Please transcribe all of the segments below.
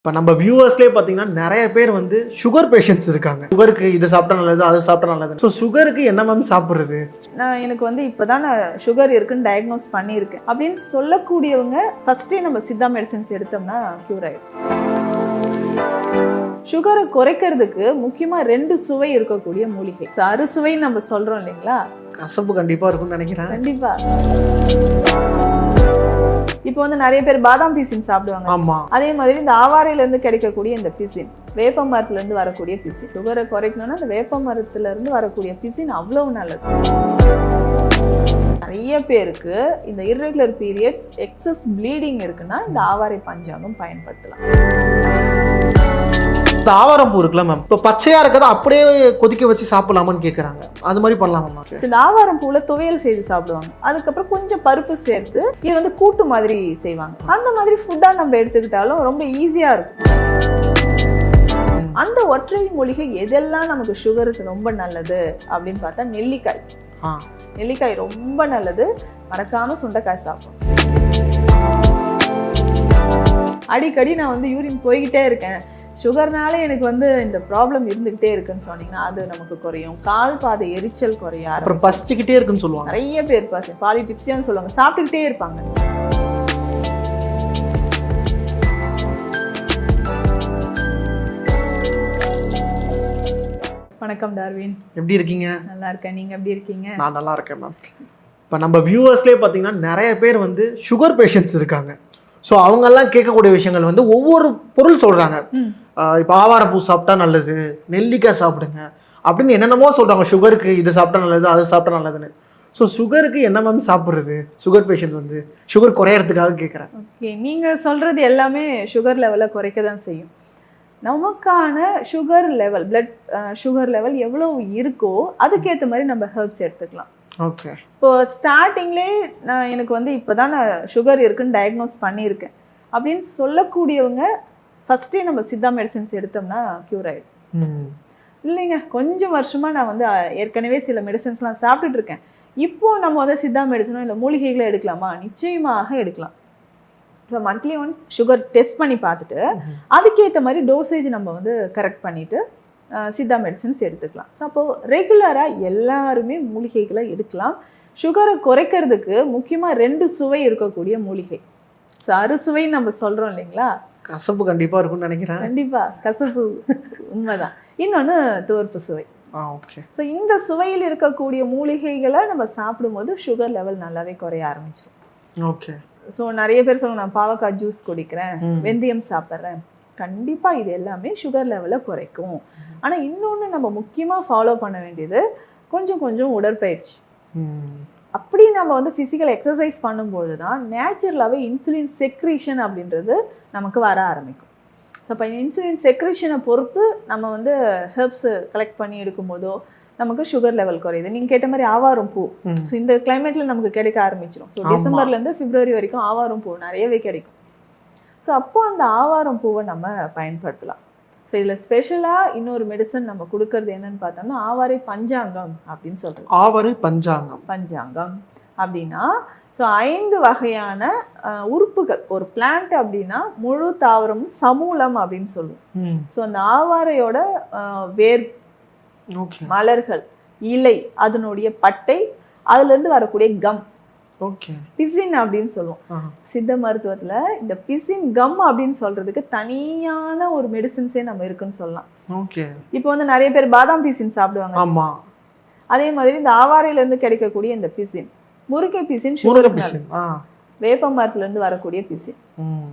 இப்போ நம்ம வியூவர்ஸ்லேயே பார்த்தீங்கன்னா நிறைய பேர் வந்து சுகர் பேஷண்ட்ஸ் இருக்காங்க. சுகருக்கு இது சாப்பிட்டா நல்லது அது சாப்பிட்டா நல்லது ஸோ சுகருக்கு என்ன மேம் சாப்பிட்றது? நான் எனக்கு வந்து இப்போதான் நான் சுகர் இருக்குன்னு டயக்னோஸ் பண்ணியிருக்கேன். அப்படின்னு சொல்லக்கூடியவங்க ஃபர்ஸ்டே நம்ம சித்தா மெடிசன்ஸ் எடுத்தோம்னா க்யூர் ஆயிடும். சுகரை குறைக்கிறதுக்கு முக்கியமாக ரெண்டு சுவை இருக்கக்கூடிய மூலிகை. So, அறுசுவைன்னு நம்ம சொல்றோம் இல்லைங்களா? கசப்பு கண்டிப்பாக இருக்கும்னு நினைக்கிறேன். கண்டிப்பா. இப்போ வந்து நிறைய பேர் பாதாம் பீசின் சாப்பிடுவாங்க. ஆமாம் அதே மாதிரி இந்த ஆவாரையில இருந்து கிடைக்கக்கூடிய இந்த பிசின் வேப்ப மரத்துல இருந்து வரக்கூடிய பிசின். சுகரை குறைக்கணும்னா இந்த வேப்ப மரத்துல இருந்து வரக்கூடிய பிசின் அவ்வளவு நல்லது. நிறைய பேருக்கு இந்த irregular பீரியட்ஸ் எக்ஸஸ் ப்ளீடிங் இருக்குன்னா இந்த ஆவாரை பஞ்சாங்கம் பயன்படுத்தலாம். இந்த ஆவாரம் பூ இருக்குல்ல மேம் இப்போ பச்சையாக இருக்கிறத அப்படியே கொதிக்க வச்சு சாப்பிடலாமான்னு கேட்குறாங்க அது மாதிரி பண்ணலாமா மேம் இந்த ஆவாரம் துவையல் செய்து சாப்பிடுவாங்க. அதுக்கப்புறம் கொஞ்சம் பருப்பு சேர்த்து இது வந்து கூட்டு மாதிரி செய்வாங்க. அந்த மாதிரி ஃபுட்டா நம்ம எடுத்துக்கிட்டாலும் ரொம்ப ஈஸியா இருக்கும். அந்த ஒற்றை மூலிகை எதெல்லாம் நமக்கு சுகருக்கு ரொம்ப நல்லது அப்படின்னு பார்த்தா நெல்லிக்காய். நெல்லிக்காய் ரொம்ப நல்லது. மறக்காம சுண்டைக்காய் சாப்பிடும். அடிக்கடி நான் வந்து யூரின் போய்கிட்டே இருக்கேன். சுகர்னால எனக்கு வந்து இந்த ப்ராப்ளம் இருந்துகிட்டே இருக்குன்னு சொன்னீங்கன்னா அது நமக்கு குறையும். கால் பாதை எரிச்சல் குறைய. அப்புறம் பசிச்சுக்கிட்டே இருக்குன்னு சொல்லுவாங்க. நிறைய பேர் பாசி பாலிடிப்ஸியான்னு சொல்லுவாங்க. சாப்பிட்டுக்கிட்டே இருப்பாங்க. வணக்கம் டார்வின். எப்படி இருக்கீங்க? நல்லா இருக்கேன். நீங்க எப்படி இருக்கீங்க? நான் நல்லா இருக்கேன் மேம் இப்போ நம்ம வியூவர்ஸ்லேயே பார்த்தீங்கன்னா நிறைய பேர் வந்து சுகர் பேஷண்ட்ஸ் இருக்காங்க. ஸோ அவங்கெல்லாம் கேட்கக்கூடிய விஷயங்கள் வந்து ஒவ்வொரு பொருள் சொல்கிறாங்க. இப்போ ஆவாரம் பூ சாப்பிட்டா நல்லது நெல்லிக்காய் சாப்பிடுங்க. அப்படின்னு என்னென்னமோ சொல்கிறாங்க சுகருக்கு இது சாப்பிட்டா நல்லது அது சாப்பிட்டா நல்லதுன்னு. ஸோ சுகருக்கு என்ன மேம் சாப்பிட்றது? சுகர் பேஷண்ட்ஸ் வந்து. சுகர் குறையறதுக்காக கேட்குறேன் ஓகே நீங்க சொல்றது எல்லாமே சுகர் லெவலை குறைக்க தான் செய்யும். நமக்கான sugar level blood sugar level எவ்வளோ இருக்கோ அதுக்கேற்ற மாதிரி நம்ம ஹெர்ப்ஸ் எடுத்துக்கலாம். ஓகே இப்போ ஸ்டார்டிங்லேயே நான் எனக்கு வந்து இப்போ தான் நான் சுகர் இருக்குன்னு டயக்னோஸ் பண்ணியிருக்கேன். அப்படின்னு சொல்லக்கூடியவங்க ஃபஸ்ட்டே நம்ம சித்தா மெடிசன்ஸ் எடுத்தோம்னா க்யூர் ஆகிடும் இல்லைங்க கொஞ்சம் வருஷமாக நான் வந்து ஏற்கனவே சில மெடிசன்ஸ்லாம் சாப்பிட்டுட்டு இருக்கேன். இப்போ நம்ம வந்து சித்தா மெடிசனோ இல்லை மூலிகைகளை எடுக்கலாமா? நிச்சயமாக எடுக்கலாம். இப்போ மந்த்லி ஒன் சுகர் டெஸ்ட் பண்ணி பார்த்துட்டு அதுக்கேற்ற மாதிரி டோசேஜ் நம்ம வந்து கரெக்ட் பண்ணிவிட்டு சித்தா மெடிசன்ஸ் எடுத்துக்கலாம். அப்போது ரெகுலராக எல்லாருமே மூலிகைகளை எடுக்கலாம். சுகரை குறைக்கிறதுக்கு முக்கியமாக ரெண்டு சுவை இருக்கக்கூடிய மூலிகை. ஸோ அறுசுவைன்னு நம்ம சொல்கிறோம் இல்லைங்களா? கசப்பு கண்டிப்பாக இருக்கும்னு நினைக்கிறேன். கண்டிப்பாக கசப்பு உண்மைதான். இன்னொன்று துவர்ப்பு சுவை. ஓகே ஸோ இந்த சுவையில் இருக்கக்கூடிய மூலிகைகளை நம்ம சாப்பிடும்போது சுகர் லெவல் நல்லாவே குறைய ஆரம்பிச்சிடும் ஓகே ஸோ நிறைய பேர் சொல்லுவாங்க நான் பாவக்காய் ஜூஸ் குடிக்கிறேன். வெந்தயம் சாப்பிட்றேன். கண்டிப்பாக இது எல்லாமே சுகர் லெவலை குறைக்கும். ஆனால் இன்னொன்று நம்ம முக்கியமாக ஃபாலோ பண்ண வேண்டியது கொஞ்சம் கொஞ்சம் உடற்பயிற்சி. அப்படி நம்ம வந்து ஃபிசிக்கல் எக்ஸசைஸ் பண்ணும்போது தான் நேச்சுரலாகவே இன்சுலின் செக்ரீஷன் அப்படின்றது நமக்கு வர ஆரம்பிக்கும். அப்போ இன்சுலின் செக்ரீஷனை பொறுத்து நம்ம வந்து ஹெர்ப்ஸ் கலெக்ட் பண்ணி எடுக்கும்போதோ நமக்கு சுகர் லெவல் குறையுது. நீங்கள் கேட்ட மாதிரி ஆவாரம் பூ. ஸோ இந்த கிளைமேட்ல நமக்கு கிடைக்க ஆரம்பிச்சிடும் ஸோ. டிசம்பர்லேருந்து பிப்ரவரி வரைக்கும் ஆவாரம் பூ நிறையவே கிடைக்கும். ஸோ அப்போ அந்த ஆவாரம் பூவை நம்ம பயன்படுத்தலாம். ஸோ இதில் ஸ்பெஷலாக இன்னொரு மெடிசன் நம்ம கொடுக்கறது என்னன்னு பார்த்தோம்னா ஆவாரை பஞ்சாங்கம் அப்படின்னு சொல்கிறோம் ஆவரை பஞ்சாங்கம். பஞ்சாங்கம் அப்படின்னா ஸோ ஐந்து வகையான உறுப்புகள். ஒரு பிளான்ட் அப்படின்னா முழு தாவரமும் சமூலம் அப்படின்னு சொல்லுவோம். ஸோ அந்த ஆவாரையோட வேர் மலர்கள் இலை அதனுடைய பட்டை அதுலேருந்து வரக்கூடிய கம் ஓகே. பிசின் அப்படின்னு சொல்லுவோம். சித்த மருத்துவத்துல இந்த பிசின் கம் அப்படின்னு சொல்றதுக்கு தனியான ஒரு மெடிசின்ஸே நம்ம இருக்குன்னு சொல்லலாம். ஓகே. இப்போ வந்து நிறைய பேர் பாதாம் பிசின் சாப்பிடுவாங்க. அதே மாதிரி இந்த ஆவாரையில இருந்து கிடைக்கக்கூடிய இந்த பிசின் முருங்கை பிசின் சுகர் பிசின் வேப்ப மரத்துல இருந்து வரக்கூடிய பிசின்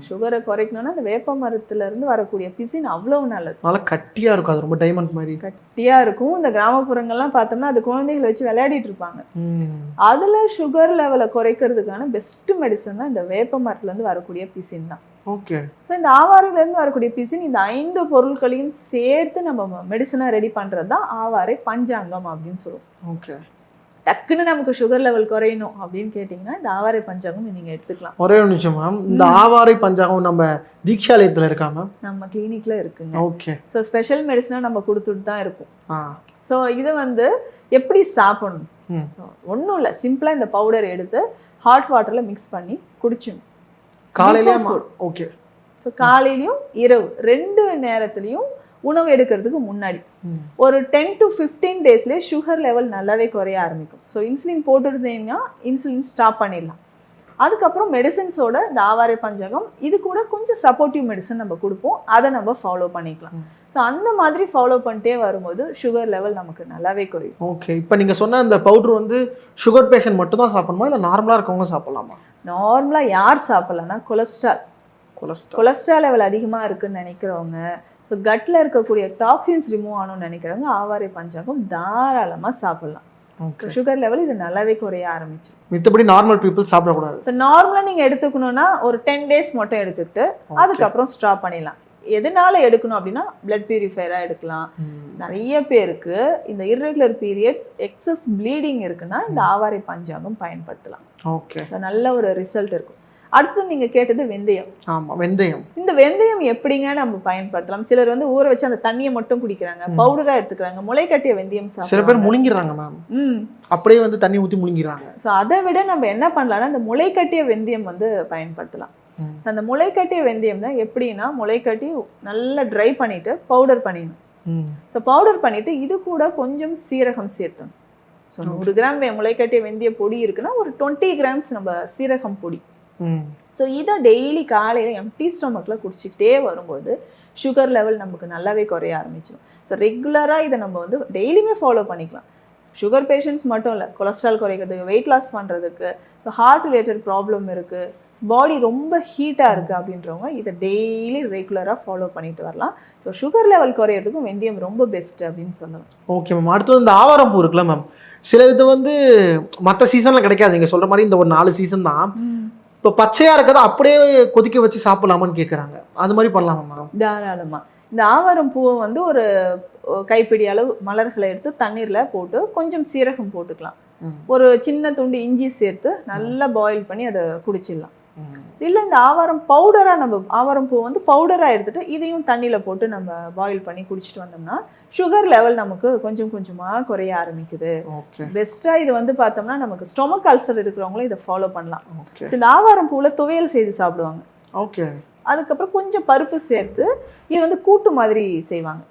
சுகரை குறைக்கணும்னா அந்த வேப்ப மரத்துல இருந்து வரக்கூடிய பிசின் அவ்வளவு நல்லது. நல்லா கட்டியாக இருக்கும். அது ரொம்ப டைமண்ட் மாதிரி. கட்டியா இருக்கும். இந்த கிராமப்புறங்கள்லாம் பார்த்தோம்னா அது குழந்தைகளை வச்சு விளையாடிட்டு இருப்பாங்க. அதுல சுகர் லெவலை குறைக்கிறதுக்கான பெஸ்ட் மெடிசன் தான் இந்த வேப்ப மரத்துல இருந்து வரக்கூடிய பிசின் தான். ஓகே. இப்போ இந்த ஆவாரையில இருந்து வரக்கூடிய பிசின் இந்த ஐந்து பொருட்களையும் சேர்த்து நம்ம மெடிசனா ரெடி பண்றது தான் ஆவாரை பஞ்சாங்கம் அப்படின்னு சொல்லுவோம். ஓகே. டக்குன்னு நமக்கு சுகர் லெவல் குறையணும் அப்படின்னு கேட்டிங்கன்னா இந்த ஆவாரை பஞ்சாங்கம் நீங்க எடுத்துக்கலாம். ஒரே ஒரு நிமிஷம் மேம் இந்த ஆவாரை பஞ்சாங்கம் நம்ம தீக்ஷாலயத்தில் இருக்கா மேம் நம்ம கிளினிக்ல இருக்குங்க. ஓகே ஸோ ஸ்பெஷல் மெடிசனாக நம்ம கொடுத்துட்டு தான் இருக்கும். ஸோ இதை வந்து எப்படி சாப்பிடணும்? ஒன்றும் இல்லை. சிம்பிளாக இந்த பவுடர் எடுத்து ஹாட் வாட்டரில் மிக்ஸ் பண்ணி குடிச்சிடணும். காலையிலே. ஓகே ஸோ காலையிலயும் இரவு. ரெண்டு நேரத்துலையும் உணவு எடுக்கிறதுக்கு முன்னாடி. ஒரு டென் டு ஃபிஃப்டீன் டேஸ்லேயே சுகர் லெவல் நல்லாவே குறைய ஆரம்பிக்கும். ஸோ இன்சுலின் போட்டுருந்தீங்கன்னா இன்சுலின் ஸ்டாப் பண்ணிடலாம். அதுக்கப்புறம் மெடிசின்ஸோட இந்த ஆவாரை பஞ்சகம் இது கூட கொஞ்சம் சப்போர்ட்டிவ் மெடிசன் நம்ம கொடுப்போம். அதை நம்ம ஃபாலோ பண்ணிக்கலாம். ஸோ அந்த மாதிரி ஃபாலோ பண்ணிட்டே வரும்போது சுகர் லெவல் நமக்கு நல்லாவே குறையும். ஓகே இப்போ நீங்கள் சொன்ன அந்த பவுடர் வந்து சுகர் பேஷண்ட் மட்டும் தான் சாப்பிடணுமா? இல்லை நார்மலாக இருக்கவங்க சாப்பிடலாமா? நார்மலாக யார் சாப்பிட்லாம்னா கொலஸ்ட்ரால் கொலஸ்ட்ரால் கொலஸ்ட்ரால் லெவல் அதிகமாக இருக்குன்னு நினைக்கிறவங்க ஸோ கட்டில் இருக்கக்கூடிய டாக்ஸின்ஸ் ரிமூவ் ஆகணும்னு நினைக்கிறவங்க ஆவாரை பஞ்சாங்கம் தாராளமாக சாப்பிடலாம். சுகர் லெவல் இது நல்லாவே குறைய ஆரம்பிச்சிடும் மித்தபடி நார்மல் பீப்புள் சாப்பிடக்கூடாது. ஸோ நார்மலாக நீங்கள் எடுத்துக்கணும்னா ஒரு டென் டேஸ் மட்டும் எடுத்துக்கிட்டு அதுக்கப்புறம் ஸ்டாப் பண்ணிடலாம். எதனால எடுக்கணும் அப்படின்னா பிளட் பியூரிஃபையராக எடுக்கலாம். நிறைய பேருக்கு இந்த irregular பீரியட்ஸ் எக்ஸஸ் ப்ளீடிங் இருக்குன்னா இந்த ஆவாரை பஞ்சாங்கம் பயன்படுத்தலாம். ஓகே நல்ல ஒரு ரிசல்ட் இருக்கும். அடுத்து நீங்கள் கேட்டது வெந்தயம். ஆமாம் வெந்தயம். இந்த வெந்தயம் எப்படிங்க நம்ம பயன்படுத்தலாம்? சிலர் வந்து ஊற வச்சு அந்த தண்ணியை மட்டும் குடிக்கிறாங்க. பவுடரா எடுத்துக்கிறாங்க. முளைக்கட்டிய வெந்தயம் சில பேர் முழுங்கிடுறாங்க மேம். ம். அப்படியே வந்து தண்ணி ஊற்றி முழுங்கிடுறாங்க. ஸோ அதை விட நம்ம என்ன பண்ணலாம்னா இந்த முளைக்கட்டிய வெந்தயம் வந்து பயன்படுத்தலாம். அந்த முளைக்கட்டிய வெந்தயம் தான் எப்படின்னா முளைக்கட்டி நல்லா ட்ரை பண்ணிட்டு பவுடர் பண்ணிடணும். ஸோ பவுடர் பண்ணிட்டு இது கூட கொஞ்சம் சீரகம் சேர்த்தணும். ஸோ நூறு கிராம் முளைக்கட்டிய வெந்தய பொடி இருக்குன்னா ஒரு டுவெண்ட்டி கிராம்ஸ் நம்ம சீரகம் பொடி. ஸோ இதை டெய்லி காலையில் எம்டி ஸ்டொமக்கில் குடிச்சிக்கிட்டே வரும்போது சுகர் லெவல் நமக்கு நல்லாவே குறைய ஆரம்பிச்சிடும் ஸோ ரெகுலராக இதை நம்ம வந்து டெய்லியுமே ஃபாலோ பண்ணிக்கலாம். சுகர் பேஷண்ட்ஸ் மட்டும் இல்லை கொலஸ்ட்ரால் குறைக்கிறதுக்கு வெயிட் லாஸ் பண்ணுறதுக்கு ஸோ ஹார்ட் ரிலேட்டட் ப்ராப்ளம் இருக்குது பாடி ரொம்ப ஹீட்டாக இருக்குது அப்படின்றவங்க இதை டெய்லி ரெகுலராக ஃபாலோ பண்ணிட்டு வரலாம். ஸோ சுகர் லெவல் குறையிறதுக்கும் வெந்தயம் ரொம்ப பெஸ்ட் அப்படின்னு சொல்லலாம். ஓகே மேம் அடுத்து இந்த ஆவாரம் பூ இருக்குல்ல மேம் சில இது வந்து மற்ற சீசனில் கிடைக்காது. நீங்கள் சொல்கிற மாதிரி இந்த ஒரு நாலு சீசன் தான். இப்போ பச்சையாக இருக்கிறத அப்படியே கொதிக்க வச்சு சாப்பிடலாமான்னு கேட்குறாங்க அது மாதிரி பண்ணலாமா தாராளமாக இந்த ஆவாரம் பூவை வந்து ஒரு கைப்பிடி அளவு மலர்களை எடுத்து தண்ணீரில் போட்டு கொஞ்சம் சீரகம் போட்டுக்கலாம். ஒரு சின்ன துண்டு இஞ்சி சேர்த்து நல்லா பாயில் பண்ணி அதை குடிச்சிடலாம். இல்லை இந்த ஆவாரம் பவுடராக நம்ம ஆவாரம் பூ வந்து பவுடராக எடுத்துட்டு இதையும் தண்ணியில் போட்டு நம்ம பாயில் பண்ணி குடிச்சிட்டு வந்தோம்னா சுகர் லெவல் நமக்கு கொஞ்சம் கொஞ்சமாக குறைய ஆரம்பிக்குது. பெஸ்ட்டாக இது வந்து பார்த்தோம்னா நமக்கு ஸ்டொமக் அல்சர் இருக்கிறவங்களும் இதை ஃபாலோ பண்ணலாம். இந்த ஆவாரம் பூவில் துவையல் செய்து சாப்பிடுவாங்க. ஓகே அதுக்கப்புறம் கொஞ்சம் பருப்பு சேர்த்து இது வந்து கூட்டு மாதிரி செய்வாங்க.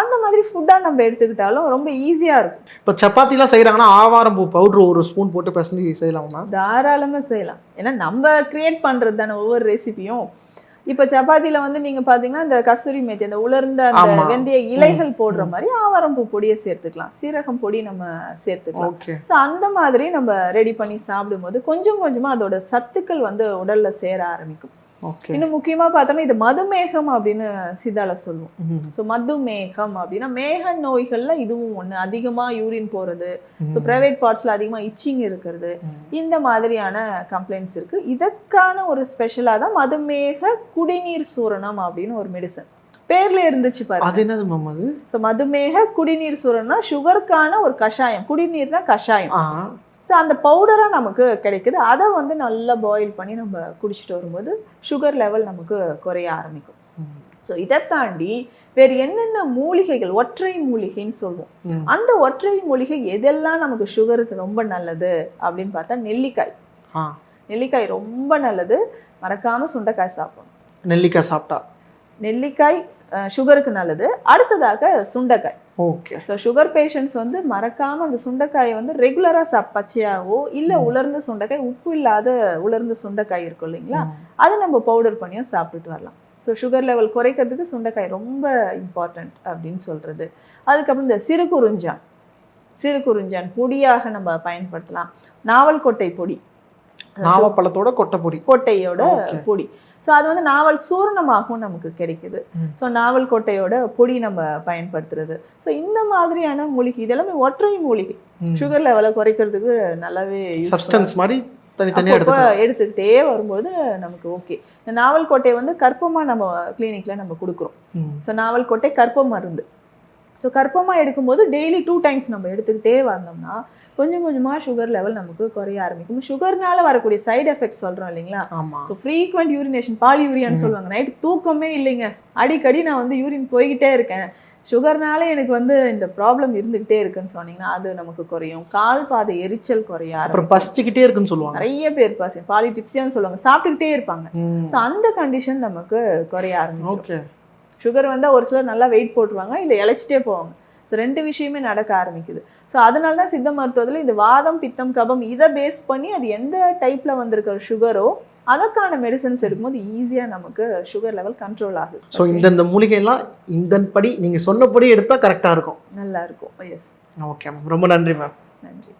அந்த மாதிரி ஃபுட்டாக நம்ம எடுத்துக்கிட்டாலும் ரொம்ப ஈஸியாக இருக்கும். இப்போ சப்பாத்திலாம் செய்கிறாங்கன்னா ஆவாரம் பூ பவுட்ரு ஒரு ஸ்பூன் போட்டு பிசைஞ்சு செய்யலாமா தாராளமாக செய்யலாம். ஏன்னா நம்ம கிரியேட் பண்ணுறது தானே ஒவ்வொரு ரெசிபியும் இப்போ சப்பாத்தியில் வந்து நீங்கள் பார்த்தீங்கன்னா இந்த கஸ்தூரி மேத்தி அந்த உலர்ந்த அந்த. வெந்தய இலைகள் போடுற மாதிரி ஆவாரம்பூ பொடியை சேர்த்துக்கலாம். சீரகம் பொடி நம்ம சேர்த்துக்கலாம். ஸோ அந்த மாதிரி நம்ம ரெடி பண்ணி சாப்பிடும்போது கொஞ்சம் கொஞ்சமாக அதோட சத்துக்கள் வந்து உடல்ல சேர ஆரம்பிக்கும். இன்னும் முக்கியமாக பார்த்தோம்னா இது மதுமேகம் அப்படின்னு சித்தால சொல்லுவோம். ஸோ மதுமேகம் அப்படின்னா மேக நோய்கள்ல இதுவும் ஒண்ணு. அதிகமா யூரின் போறது ஸோ. பிரைவேட் பார்ட்ஸ்ல அதிகமா இச்சிங் இருக்கிறது. இந்த மாதிரியான கம்ப்ளைண்ட்ஸ் இருக்கு. இதற்கான ஒரு ஸ்பெஷலா தான் மதுமேக குடிநீர் சூரணம் அப்படின்னு ஒரு மெடிசன் பேர்ல இருந்துச்சு பாருங்க. அது என்னது மேம் அது? ஸோ மதுமேக குடிநீர் சூரணம்னா சுகருக்கான ஒரு கஷாயம். குடிநீர்னா கஷாயம். ஸோ அந்த பவுடராக நமக்கு கிடைக்குது. அதை வந்து நல்லா பாயில் பண்ணி நம்ம குடிச்சிட்டு வரும்போது சுகர் லெவல் நமக்கு குறைய ஆரம்பிக்கும். ஸோ இதை தாண்டி வேறு என்னென்ன மூலிகைகள் ஒற்றை மூலிகைன்னு சொல்லுவோம். அந்த ஒற்றை மூலிகை எதெல்லாம் நமக்கு சுகருக்கு ரொம்ப நல்லது அப்படின்னு பார்த்தா நெல்லிக்காய். நெல்லிக்காய் ரொம்ப நல்லது. மறக்காம சுண்டைக்காய் சாப்பிடணும். நெல்லிக்காய் சாப்பிட்டா? நெல்லிக்காய் சுகருக்கு நல்லது. அடுத்ததாக சுண்டைக்காய். ஓகே ஸோ சுகர் பேஷண்ட்ஸ் வந்து மறக்காம அந்த சுண்டைக்காயை வந்து ரெகுலராக சாப் பச்சையாவோ இல்லை உலர்ந்த சுண்டைக்காய் உப்பு இல்லாத உலர்ந்த சுண்டைக்காய் இருக்கும் இல்லைங்களா? அதை நம்ம பவுடர் பண்ணியும் சாப்பிட்டுட்டு வரலாம். ஸோ சுகர் லெவல் குறைக்கிறதுக்கு சுண்டைக்காய் ரொம்ப இம்பார்ட்டண்ட் அப்படின்னு சொல்றது. அதுக்கப்புறம் இந்த சிறு குறிஞ்சான். சிறு குறிஞ்சான் பொடியாக நம்ம பயன்படுத்தலாம். நாவல் கொட்டை பொடி. நாவப்பழத்தோட கொட்டை பொடி. கொட்டையோட. பொடி. ஸோ அது வந்து நாவல் சூரணமாகவும் நமக்கு கிடைக்குது. ஸோ நாவல் கொட்டையோட பொடி நம்ம பயன்படுத்துறது. ஸோ இந்த மாதிரியான மூலிகை இதெல்லாமே ஒற்றை மூலிகை. சுகர் லெவலை குறைக்கிறதுக்கு நல்லாவே சப்ஸ்டன்ஸ் மாதிரி எடுத்துக்கிட்டே வரும்போது நமக்கு ஓகே இந்த நாவல் கொட்டை வந்து கற்பமா நம்ம கிளினிக்ல நம்ம கொடுக்குறோம். ஸோ நாவல் கொட்டை கற்ப மருந்து. ஸோ கற்பமா எடுக்கும்போது டெய்லி டூ டைம்ஸ் நம்ம எடுத்துக்கிட்டே வந்தோம்னா கொஞ்சம் கொஞ்சமா சுகர் லெவல் நமக்கு குறைய ஆரம்பிக்கும். சுகர்னால வரக்கூடிய சைடு எஃபெக்ட் சொல்றோம் இல்லைங்களா? ஆமா. ஸோ ஃப்ரீக்வெண்ட் யூரினேஷன் பால் யூரியான்னு சொல்லுவாங்க. நைட் தூக்கமே இல்லைங்க. அடிக்கடி நான் வந்து யூரின் போய்கிட்டே இருக்கேன். சுகர்னால எனக்கு வந்து இந்த ப்ராப்ளம் இருந்துகிட்டே இருக்குன்னு சொன்னீங்கன்னா அது நமக்கு குறையும். கால் பாதை எரிச்சல் குறைய அப்புறம். பசிச்சுக்கிட்டே இருக்குன்னு சொல்லுவாங்க. நிறைய பேர் பசி பாலிடிப்சியான்னு சொல்லுவாங்க. சாப்பிட்டுக்கிட்டே இருப்பாங்க. ஸோ அந்த கண்டிஷன் நமக்கு குறைய ஆரம்பிக்கும் ஓகே. சுகர் வந்தால் ஒரு சிலர் நல்லா வெயிட் போட்டுருவாங்க இல்லை இழைச்சிட்டே போவாங்க. ஸோ ரெண்டு விஷயமே நடக்க ஆரம்பிக்குது. ஸோ அதனால தான் சித்த மருத்துவத்தில் இந்த வாதம் பித்தம் கபம் இதை பேஸ் பண்ணி அது எந்த டைப்பில் வந்திருக்கிற சுகரோ அதற்கான மெடிசன்ஸ் எடுக்கும்போது ஈஸியாக நமக்கு சுகர் லெவல் கண்ட்ரோல் ஆகுது. ஸோ இந்தந்த மூலிகைலாம் இந்தன்படி நீங்கள் சொன்னபடி எடுத்தால் கரெக்டாக இருக்கும். நல்லா இருக்கும். எஸ் ஓகே மேம் ரொம்ப நன்றி மேம் நன்றி.